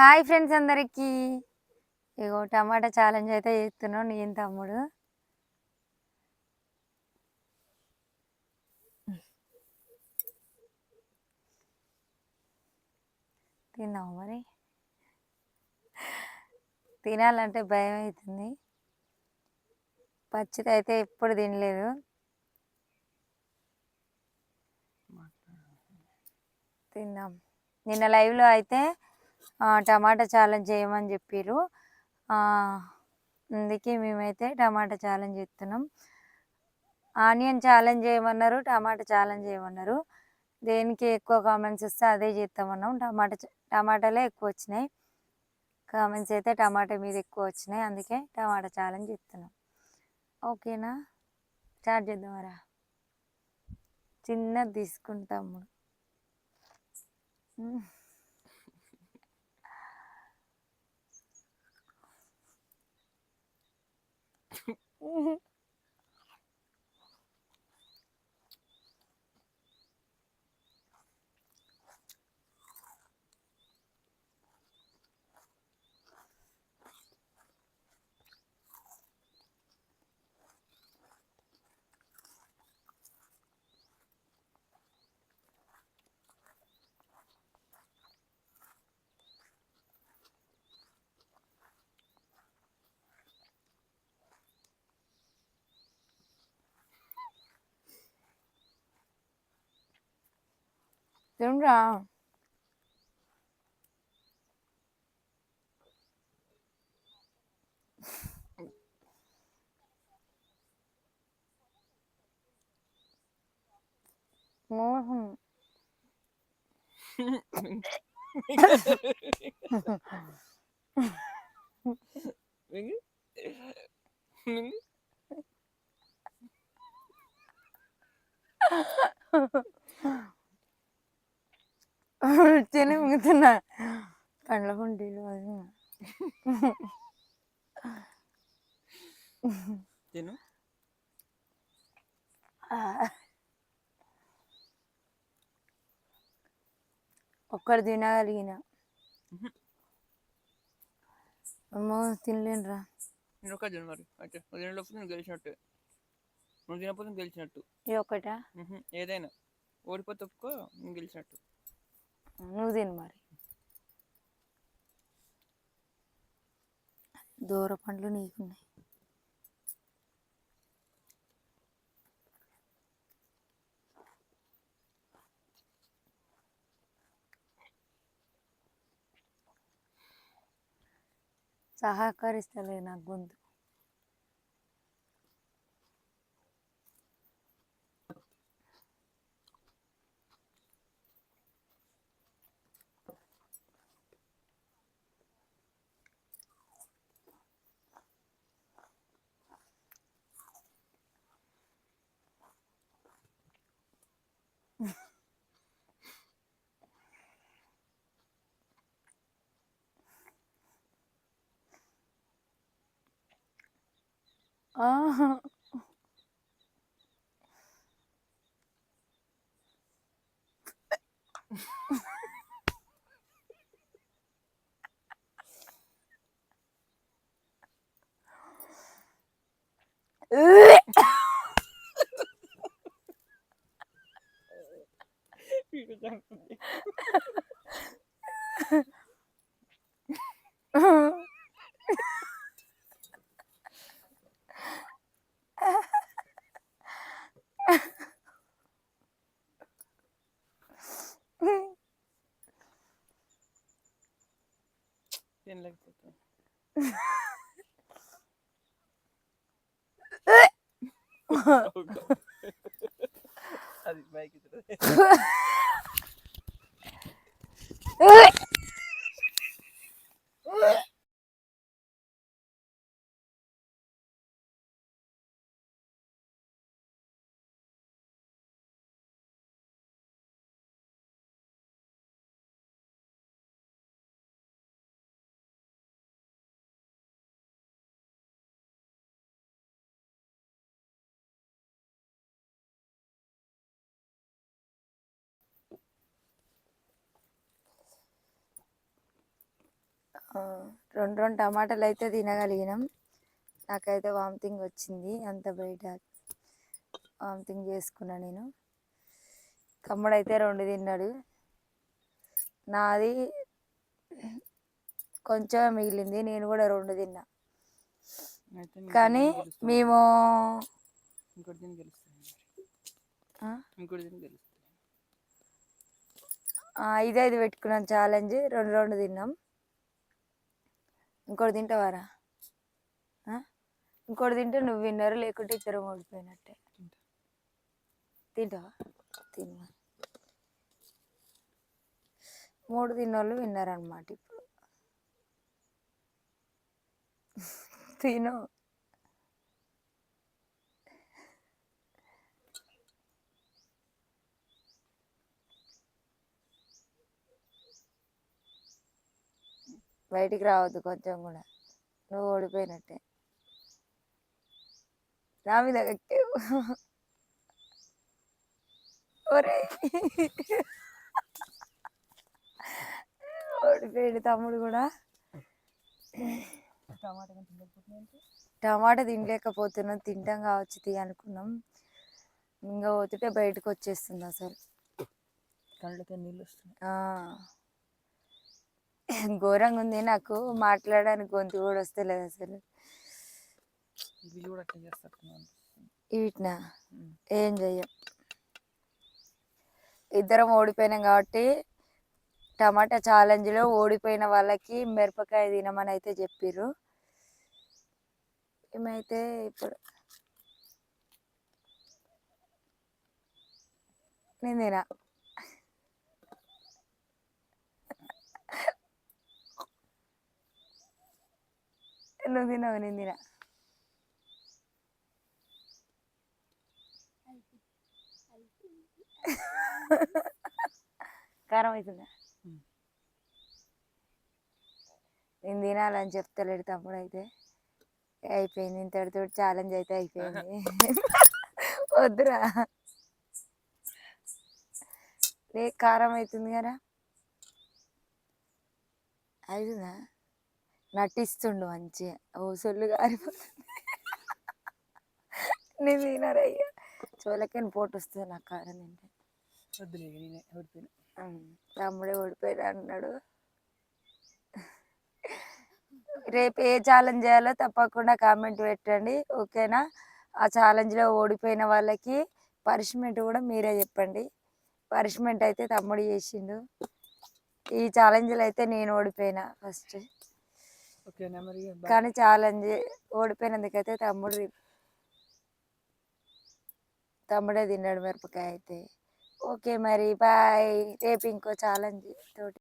Hi friends అందరికీ. ఇగో టమాటా challenge అయితే చేస్తున్నావు నేను తమ్ముడు? తిన్నావు మరి? తినాలంటే భయం అవుతుంది. పచ్చిది అయితే ఎప్పుడు తినలేదు. తిందాం నిన్న లైవ్లో అయితే టమాటా ఛాలెంజ్ చేయమని చెప్పారు అందుకే మేమైతే టమాటా ఛాలెంజ్ చేస్తున్నాం ఆనియన్ ఛాలెంజ్ చేయమన్నారు టమాటా ఛాలెంజ్ చేయమన్నారు. దేనికి ఎక్కువ కామెంట్స్ వస్తే అదే చేస్తామన్నాం టమాటా టమాటాలే ఎక్కువ వచ్చినాయి. కామెంట్స్ అయితే టమాటా మీద ఎక్కువ వచ్చినాయి. అందుకే టమాటా ఛాలెంజ్ చేస్తున్నాం ఓకేనా? స్టార్ట్ చేద్దామరా చిన్నది తీసుకుంటాము Mm-hmm. Đúng rồi. Muốn không? Đúng. Đúng. తిని మిగుతున్నా. కండ్ల గుండీలు అది తిను. ఒక్కడు తినగలిగిన. మ్మ్. అమ్మో తినలేనురా. నేను ఒక తిను మరి. తినలేకపోతే గెలిచినట్టు. నువ్వు తినకపోతే నువ్వు గెలిచినట్టు. ఇది ఒకటా మ్హూ. ఏదైనా. ఓడిపోతే ఒప్పుకో గెలిచినట్టు. నువ్వు తిను మరి. దూర పండ్లు నీకున్నాయి. సహకరిస్తలేదు నాకు గొంతు. 아. 이거 잠깐만. ఆహా. తినలేకపోతే అది బైక్ ఆ, రెండు రెండు టమాటాలు అయితే తినగలిగినాం. నాకైతే వామిటింగ్ వచ్చింది అంత బయట వామిటింగ్ చేసుకున్నా నేను. తమ్ముడు అయితే రెండు తిన్నాడు. నాది కొంచెం మిగిలింది నేను కూడా రెండు తిన్నా. కానీ. మేము ఇంకోటి తిని గెలుస్తాను ఆ, ఇంకోటి తిని గెలుస్తాను ఆ, ఐదు ఐదు పెట్టుకున్నాం ఛాలెంజ్ రెండు రెండు తిన్నాం. ఇంకోటి తింటావారా? ఇంకోటి తింటే నువ్వు విన్నరు లేకుంటే ఇద్దరం ఓడిపోయినట్టే తింటావా? తిను. మూడు తిన్నోళ్ళు విన్నారనమాట ఇప్పుడు. తిను. బయటికి రావద్దు కొంచెం కూడా. నువ్వు ఓడిపోయినట్టే. నా మీద ఒరే ఓడిపోయాడు తమ్ముడు కూడా. టమాటా తినలేకపోతున్నాం తింటాం కావచ్చు తీ అనుకున్నాం. ఇంకా పోతుంటే బయటకు వచ్చేస్తుంది అసలు. కళ్ళకి నీళ్ళు వస్తున్నాయి. ఘోరంగా ఉంది నాకు మాట్లాడడానికి గొంతు కూడా వస్తలేదు అసలు. వీటినా. ఏం చెయ్యం? ఇద్దరం ఓడిపోయినాం కాబట్టి టమాటా ఛాలెంజ్లో ఓడిపోయిన వాళ్ళకి మిరపకాయ తినమని అయితే చెప్పిర్రు. ఏమైతే ఇప్పుడు నేను తినా. నువ్వు తినవు నేను తినా కారం అవుతుందా. నేను తినాలని చెప్తలేడు తమ్ముడు అయితే అయిపోయింది ఇంతటితో ఛాలెంజ్ అయితే అయిపోయింది వద్దురా లే కారం అవుతుంది కదా అవుతుందా నటిస్తుండు మంచిగా ఓ సొల్లు కారిపోతుంది నేను తినరయ్యా చోలకని పోటు వస్తుంది నాకు కారం తింటే. ఓడిపోయినా తమ్ముడే ఓడిపోయాడు అన్నాడు. రేపు ఏ ఛాలెంజ్ చేయాలో తప్పకుండా కామెంట్ పెట్టండి ఓకేనా? ఆ ఛాలెంజ్లో ఓడిపోయిన వాళ్ళకి పనిష్మెంట్ కూడా మీరే చెప్పండి. పనిష్మెంట్ అయితే తమ్ముడు చేసిండు. ఈ ఛాలెంజ్లో అయితే నేను ఓడిపోయినా ఫస్ట్. కానీ ఛాలెంజ్ ఓడిపోయినందుకైతే తమ్ముడు తమ్ముడే తిన్నాడు మిరపకాయ అయితే. ఓకే మరి బాయ్. రేపు ఇంకో ఛాలెంజ్ తోటి